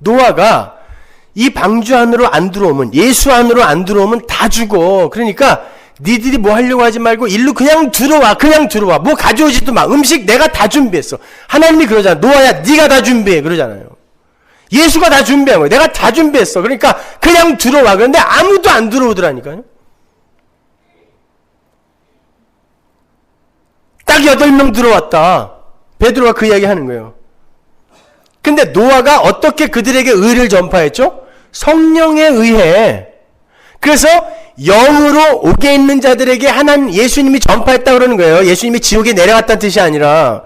노아가 이 방주 안으로 안 들어오면 예수 안으로 안 들어오면 다 죽어. 그러니까 니들이 뭐 하려고 하지 말고 일로 그냥 들어와. 그냥 들어와. 뭐 가져오지도 마. 음식 내가 다 준비했어. 하나님이 그러잖아. 노아야 네가 다 준비해. 그러잖아요. 예수가 다 준비한 거예요. 내가 다 준비했어. 그러니까 그냥 들어와. 그런데 아무도 안 들어오더라니까요. 딱 여덟 명 들어왔다. 베드로가 그 이야기 하는 거예요. 근데 노아가 어떻게 그들에게 의를 전파했죠? 성령에 의해. 그래서 영으로 오게 있는 자들에게 하나님 예수님이 전파했다 그러는 거예요. 예수님이 지옥에 내려갔다는 뜻이 아니라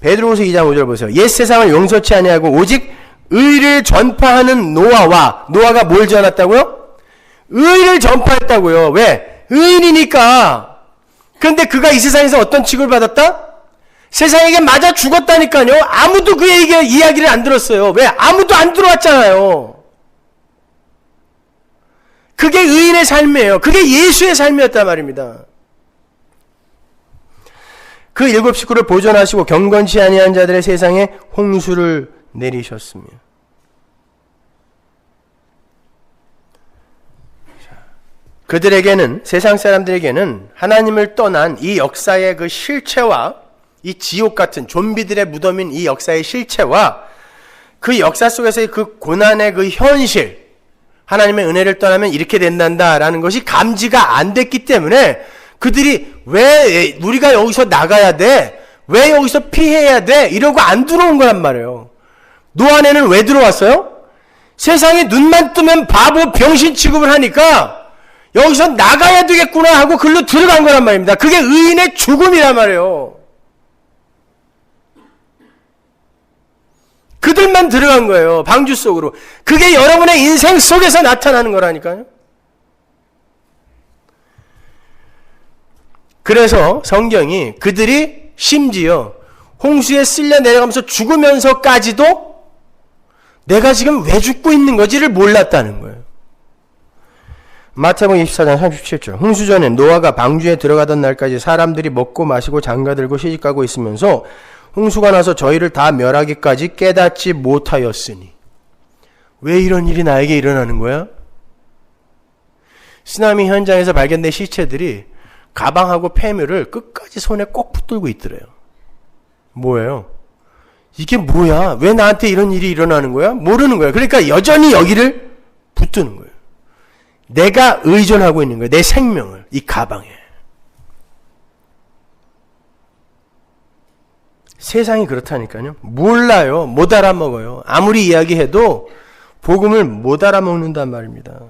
베드로후서 2장 5절 보세요. 옛 세상을 용서치 아니하고 오직 의를 전파하는 노아와 노아가 뭘 전했다고요? 의를 전파했다고요. 왜? 의인이니까. 그런데 그가 이 세상에서 어떤 취급을 받았다? 세상에게 맞아 죽었다니까요. 아무도 그의 이야기를 안 들었어요. 왜? 아무도 안 들어왔잖아요. 그게 의인의 삶이에요. 그게 예수의 삶이었단 말입니다. 그 일곱 식구를 보존하시고 경건치 아니한 자들의 세상에 홍수를 내리셨으며 그들에게는 세상 사람들에게는 하나님을 떠난 이 역사의 그 실체와 이 지옥 같은 좀비들의 무덤인 이 역사의 실체와 그 역사 속에서의 그 고난의 그 현실 하나님의 은혜를 떠나면 이렇게 된단다라는 것이 감지가 안 됐기 때문에 그들이 왜 우리가 여기서 나가야 돼? 왜 여기서 피해야 돼? 이러고 안 들어온 거란 말이에요. 노안에는 왜 들어왔어요? 세상에 눈만 뜨면 바보 병신 취급을 하니까 여기서 나가야 되겠구나 하고 글로 들어간 거란 말입니다. 그게 의인의 죽음이란 말이에요. 그들만 들어간 거예요. 방주 속으로. 그게 여러분의 인생 속에서 나타나는 거라니까요. 그래서 성경이 그들이 심지어 홍수에 쓸려 내려가면서 죽으면서까지도 내가 지금 왜 죽고 있는 거지를 몰랐다는 거예요. 마태복음 24장 37절 홍수 전에 노아가 방주에 들어가던 날까지 사람들이 먹고 마시고 장가들고 시집가고 있으면서 홍수가 나서 저희를 다 멸하기까지 깨닫지 못하였으니 왜 이런 일이 나에게 일어나는 거야? 쓰나미 현장에서 발견된 시체들이 가방하고 폐물을 끝까지 손에 꼭 붙들고 있더래요. 뭐예요? 이게 뭐야? 왜 나한테 이런 일이 일어나는 거야? 모르는 거야. 그러니까 여전히 여기를 붙드는 거예요. 내가 의존하고 있는 거예요. 내 생명을 이 가방에. 세상이 그렇다니까요. 몰라요. 못 알아먹어요. 아무리 이야기해도 복음을 못 알아먹는단 말입니다.